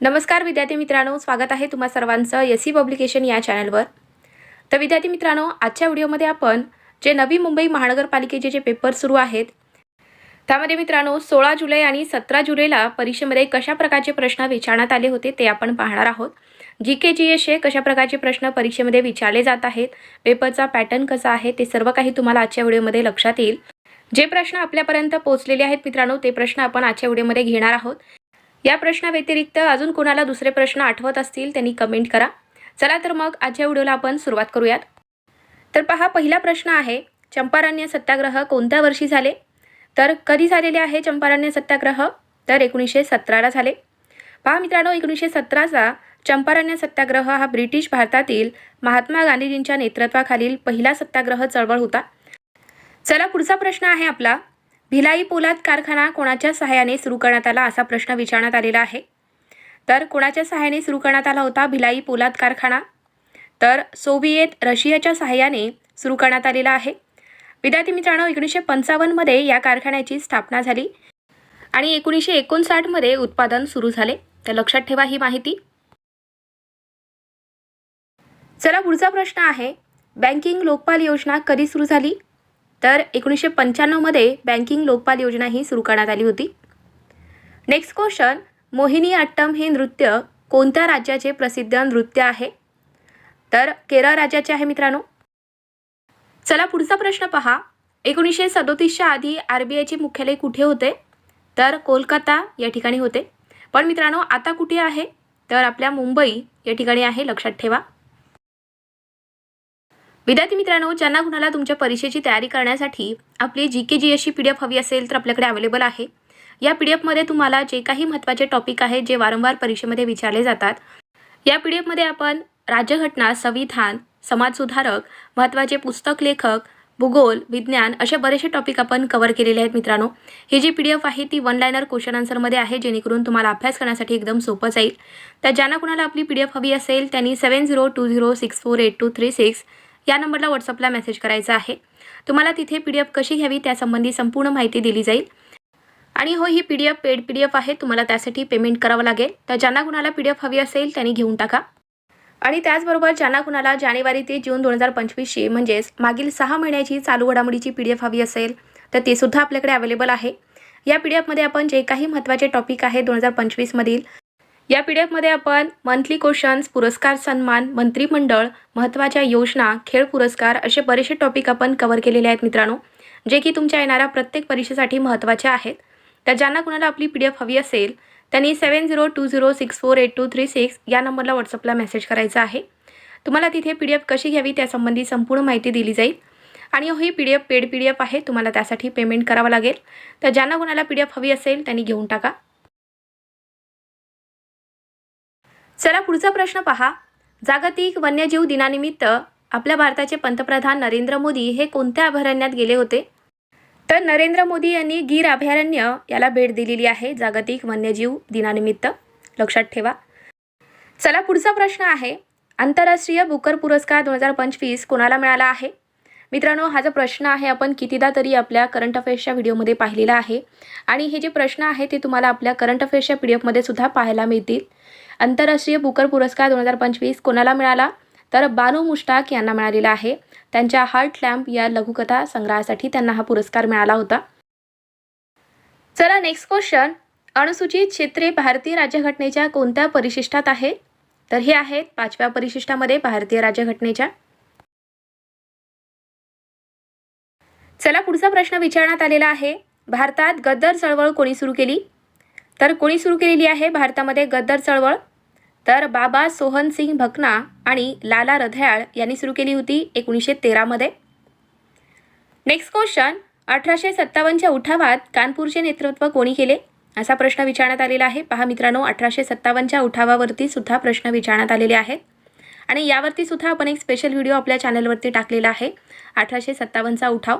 नमस्कार विद्यार्थी मित्रांनो स्वागत आहे तुम्हा सर्वांचं एस सी पब्लिकेशन या चॅनलवर. तर विद्यार्थी मित्रांनो आजच्या व्हिडिओमध्ये आपण जे नवी मुंबई महानगरपालिकेचे जे पेपर सुरू आहेत त्यामध्ये मित्रांनो सोळा जुलै आणि सतरा जुलैला परीक्षेमध्ये कशा प्रकारचे प्रश्न विचारण्यात आले होते ते आपण पाहणार आहोत. जी के जी एसचे कशा प्रकारचे प्रश्न परीक्षेमध्ये विचारले जात आहेत पेपरचा पॅटर्न कसा आहे ते सर्व काही तुम्हाला आजच्या व्हिडिओमध्ये लक्षात येईल. जे प्रश्न आपल्यापर्यंत पोहोचलेले आहेत मित्रांनो ते प्रश्न आपण आजच्या व्हिडिओमध्ये घेणार आहोत. या प्रश्नाव्यतिरिक्त अजून कोणाला दुसरे प्रश्न आठवत असतील त्यांनी कमेंट करा. चला तर मग आजच्या व्हिडिओला आपण सुरुवात करूयात. तर पहा पहिला प्रश्न आहे चंपारण्य सत्याग्रह कोणत्या वर्षी झाले? तर कधी झालेले आहे चंपारण्य सत्याग्रह? तर एकोणीसशे सतराला झाले. पहा मित्रांनो एकोणीसशे सतराचा चंपारण्य सत्याग्रह हा ब्रिटिश भारतातील महात्मा गांधीजींच्या नेतृत्वाखालील पहिला सत्याग्रह चळवळ होता. चला पुढचा प्रश्न आहे आपला. भिलाई पोलाद कारखाना कोणाच्या सहाय्याने सुरू करण्यात आला असा प्रश्न विचारण्यात आलेला आहे. तर कोणाच्या सहाय्याने सुरू करण्यात आला होता भिलाई पोलाद कारखाना? तर सोव्हिएत रशियाच्या सहाय्याने सुरू करण्यात आलेला आहे. विद्यार्थी मित्रांनो एकोणीसशे पंचावन्नमध्ये या कारखान्याची स्थापना झाली आणि एकोणीसशे एकोणसाठमध्ये उत्पादन सुरू झाले. तर लक्षात ठेवा ही माहिती. चला पुढचा प्रश्न आहे. बँकिंग लोकपाल योजना कधी सुरू झाली? तर एकोणीसशे पंच्याण्णवमध्ये बँकिंग लोकपाल योजना ही सुरू करण्यात आली होती. नेक्स्ट क्वेश्चन मोहिनी अट्टम हे नृत्य कोणत्या राज्याचे प्रसिद्ध नृत्य आहे? तर केरळ राज्याचे आहे मित्रांनो. चला पुढचा प्रश्न पहा. एकोणीसशे सदोतीसच्या आधी आर बी आयचे मुख्यालय कुठे होते? तर कोलकाता या ठिकाणी होते. पण मित्रांनो आता कुठे आहे? तर आपल्या मुंबई या ठिकाणी आहे लक्षात ठेवा. विद्यार्थी मित्रांनो ज्यांना कुणाला तुमच्या परीक्षेची तयारी करण्यासाठी आपली जी के जी एसची पी डी एफ हवी असेल तर आपल्याकडे अवेलेबल आहे. या पी डी एफमध्ये तुम्हाला जे काही महत्त्वाचे टॉपिक आहेत जे वारंवार परीक्षेमध्ये विचारले जातात या पी डी एफमध्ये आपण राज्यघटना संविधान समाजसुधारक महत्त्वाचे पुस्तक लेखक भूगोल विज्ञान असे बरेचसे टॉपिक आपण कव्हर केलेले आहेत मित्रांनो. ही जी पी डी एफ आहे ती वन लायनर क्वेश्चन आन्सरमध्ये आहे जेणेकरून तुम्हाला अभ्यास करण्यासाठी एकदम सोपं जाईल. तर ज्यांना कुणाला आपली पी डी एफ हवी असेल त्यांनी seven zero two zero six four eight two three six या नंबरला व्हॉट्सअपला मेसेज करायचा आहे. तुम्हाला तिथे पी डी एफ कशी घ्यावी त्यासंबंधी संपूर्ण माहिती दिली जाईल. आणि हो ही P D F paid P D F आहे तुम्हाला त्यासाठी पेमेंट करावं लागेल. तर ज्यांना कुणाला पी डी एफ हवी असेल त्यांनी घेऊन टाका. आणि त्याचबरोबर ज्यांना कुणाला जानेवारी ते जून दोन हजार पंचवीसची म्हणजेच मागील सहा महिन्याची चालू घडामोडीची पी डी एफ हवी असेल तर ते सुद्धा आपल्याकडे अवेलेबल आहे. या पी डी एफमध्ये आपण जे काही महत्त्वाचे टॉपिक आहे दोन हजार पंचवीसमधील या पी डी एफमध्ये आपण मंथली क्वेश्चन्स पुरस्कार सन्मान मंत्रिमंडळ महत्त्वाच्या योजना खेळ पुरस्कार असे बरेचसे टॉपिक आपण कव्हर केलेले आहेत मित्रांनो जे की तुमच्या येणाऱ्या प्रत्येक परीक्षेसाठी महत्त्वाचे आहेत. तर ज्यांना कुणाला आपली पी डी एफ हवी असेल त्यांनी seven zero two zero six four eight two three six या नंबरला व्हॉट्सअपला मेसेज करायचा आहे. तुम्हाला तिथे पी डी एफ कशी घ्यावी त्यासंबंधी संपूर्ण माहिती दिली जाईल. आणि हो, ही P D F paid P D F आहे तुम्हाला त्यासाठी पेमेंट करावं लागेल. तर ज्यांना कुणाला पी डी एफ हवी असेल त्यांनी घेऊन टाका. चला पुढचा प्रश्न पहा. जागतिक वन्यजीव दिनानिमित्त आपल्या भारताचे पंतप्रधान नरेंद्र मोदी हे कोणत्या अभयारण्यात गेले होते? तर नरेंद्र मोदी यांनी गीर अभयारण्य याला भेट दिलेली आहे जागतिक वन्यजीव दिनानिमित्त. लक्षात ठेवा. चला पुढचा प्रश्न आहे. आंतरराष्ट्रीय बुकर पुरस्कार दोन हजार पंचवीस कोणाला मिळाला आहे? मित्रांनो हा जो प्रश्न आहे आपण कितीदा तरी आपल्या करंट अफेअर्सच्या व्हिडिओमध्ये पाहिलेला आहे. आणि हे जे प्रश्न आहे ते तुम्हाला आपल्या करंट अफेअर्सच्या पी डी एफमध्ये सुद्धा पाहायला मिळतील. आंतरराष्ट्रीय बुकर पुरस्कार दोन हजार पंचवीस कोणाला मिळाला? तर बानू मुश्ताक यांना मिळालेला आहे. त्यांच्या हार्ट लॅम्प या लघुकथा संग्रहासाठी त्यांना हा पुरस्कार मिळाला होता. चला नेक्स्ट क्वेश्चन अनुसूचित क्षेत्रे भारतीय राज्यघटनेच्या कोणत्या परिशिष्टात आहे तर हे आहेत पाचव्या परिशिष्टामध्ये भारतीय राज्यघटनेच्या. चला पुढचा प्रश्न विचारण्यात आलेला आहे. भारतात गद्दर चळवळ कोणी सुरू केली? तर कोणी सुरू केलेली आहे? भारतामध्ये गद्दर चळवळ तर बाबा सोहन सिंग भकना आणि लाला रधयाळ यांनी सुरू केली होती एकोणीसशे तेरामध्ये नेक्स्ट क्वेश्चन अठराशे सत्तावन्नच्या उठावात कानपूरचे नेतृत्व कोणी केले? असा प्रश्न विचारण्यात आलेला आहे. पहा मित्रांनो अठराशे सत्तावन्नच्या उठावावरती सुद्धा प्रश्न विचारण्यात आलेले आहेत. आणि यावरती सुद्धा आपण एक स्पेशल व्हिडिओ आपल्या चॅनलवरती टाकलेला आहे. अठराशे सत्तावन्नचा उठाव.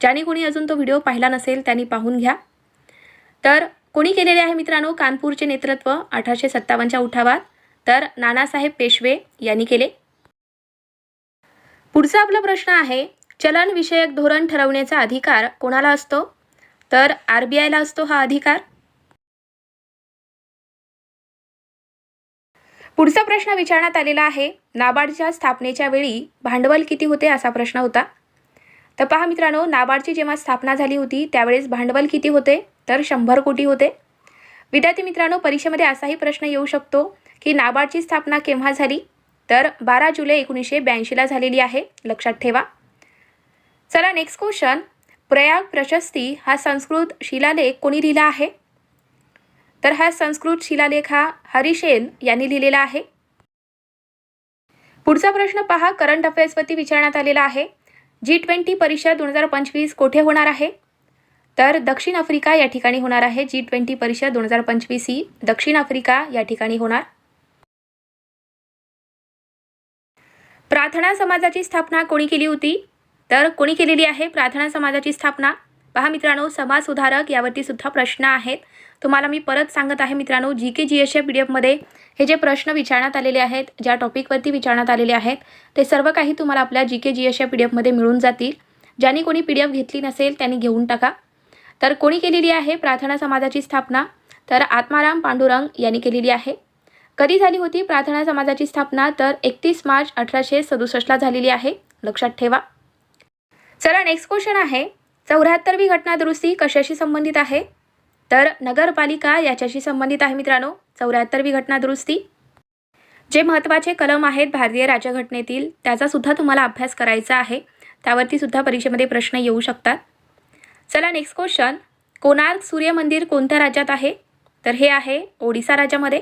ज्याने कोणी अजून तो व्हिडिओ पाहिला नसेल त्यांनी पाहून घ्या. तर कोणी केलेले आहे मित्रांनो कानपूरचे नेतृत्व अठराशे सत्तावन्नच्या उठावात? तर नानासाहेब पेशवे यांनी केले. पुढचा आपला प्रश्न आहे चलनविषयक धोरण ठरवण्याचा अधिकार कोणाला असतो? तर आर बी आयला असतो हा अधिकार. पुढचा प्रश्न विचारण्यात आलेला आहे नाबार्डच्या स्थापनेच्या वेळी भांडवल किती होते असा प्रश्न होता. तर पहा मित्रांनो नाबार्डची जेव्हा स्थापना झाली होती त्यावेळेस भांडवल किती होते? तर शंभर कोटी होते. विद्यार्थी मित्रांनो परीक्षेमध्ये असाही प्रश्न येऊ शकतो. की नाबार्डची स्थापना केव्हा झाली? तर बारा जुलै एकोणीसशे ब्याऐंशीला झालेली आहे. लक्षात ठेवा. चला नेक्स्ट क्वेश्चन प्रयाग प्रशस्ती हा संस्कृत शिलालेख कोणी लिहिला आहे? तर हा संस्कृत शिलालेख हा हरिशेन यांनी लिहिलेला आहे. पुढचा प्रश्न पहा. करंट अफेअर्सवरती विचारण्यात आलेला आहे. जी ट्वेंटी परिषद दोन हजार पंचवीस कोठे होणार आहे? तर दक्षिण आफ्रिका या ठिकाणी होणार आहे. जी ट्वेंटी परिषद दोन हजार पंचवीस ही दक्षिण आफ्रिका या ठिकाणी होणार. प्रार्थना समाजाची स्थापना कोणी केली होती? तर कोणी केलेली आहे प्रार्थना समाजाची स्थापना? पहा मित्रांनो समाज सुधारक यावरती सुद्धा प्रश्न आहेत. तुम्हाला मी परत सांगत आहे मित्रांनो जी के जी एस या पी डी एफमध्ये हे जे प्रश्न विचारण्यात आलेले आहेत ज्या टॉपिकवरती विचारण्यात आलेले आहेत ते सर्व काही तुम्हाला आपल्या जी के जी एस या पी डी एफमध्ये मिळून जातील. ज्यांनी कोणी पी डी एफ घेतली नसेल त्यांनी घेऊन टाका. तर कोणी केलेली आहे प्रार्थना समाजाची स्थापना? तर आत्माराम पांडुरंग यांनी केलेली आहे. कधी झाली होती प्रार्थना समाजाची स्थापना? तर एकतीस मार्च अठराशे सदुसष्टला झालेली आहे. लक्षात ठेवा. चला नेक्स्ट क्वेश्चन आहे. चौऱ्याहत्तरवी घटना दुरुस्ती कशाशी संबंधित आहे? तर नगरपालिका याच्याशी संबंधित आहे मित्रांनो. चौऱ्याहत्तरवी घटना दुरुस्ती. जे महत्त्वाचे कलम आहेत भारतीय राज्यघटनेतील त्याचासुद्धा तुम्हाला अभ्यास करायचा आहे. त्यावरती सुद्धा परीक्षेमध्ये प्रश्न येऊ शकतात. चला नेक्स्ट क्वेश्चन कोणार्क सूर्य मंदिर कोणत्या राज्यात आहे? तर हे आहे ओडिसा राज्यामध्ये.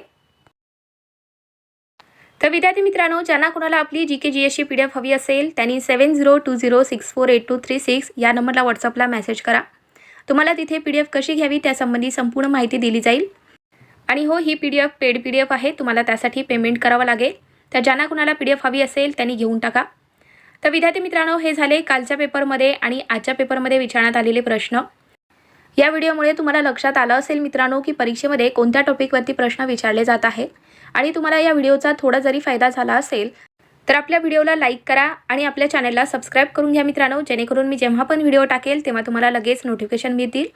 तर विद्यार्थी मित्रांनो ज्यांना कोणाला आपली जी के जी एसची पी डी एफ हवी असेल त्यांनी seven zero two zero six four eight two three six या नंबरला व्हॉट्सअपला मेसेज करा. तुम्हाला तिथे पी डी एफ कशी घ्यावी त्यासंबंधी संपूर्ण माहिती दिली जाईल. आणि हो ही P D F paid P D F आहे तुम्हाला त्यासाठी पेमेंट करावं लागेल. तर ज्यांना कुणाला पी डी एफ हवी असेल त्यांनी घेऊन टाका. तर विद्यार्थी मित्रांनो हे झाले कालच्या पेपरमध्ये आणि आजच्या पेपरमध्ये विचारण्यात आलेले प्रश्न. या व्हिडिओमुळे तुम्हाला लक्षात आलं असेल मित्रांनो की परीक्षेमध्ये कोणत्या टॉपिकवरती प्रश्न विचारले जात आहेत. आणि तुम्हाला या व्हिडिओचा थोडा जरी फायदा झाला असेल तर आपल्या व्हिडिओला लाईक करा आणि आपल्या चॅनलला सबस्क्राईब करून घ्या मित्रांनो. जेणेकरून मी जेव्हा पण व्हिडिओ टाकेल तेव्हा तुम्हाला लगेच नोटिफिकेशन मिळतील.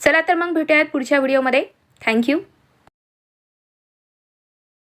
चला तर मग भेटूयात पुढच्या व्हिडिओमध्ये. थँक्यू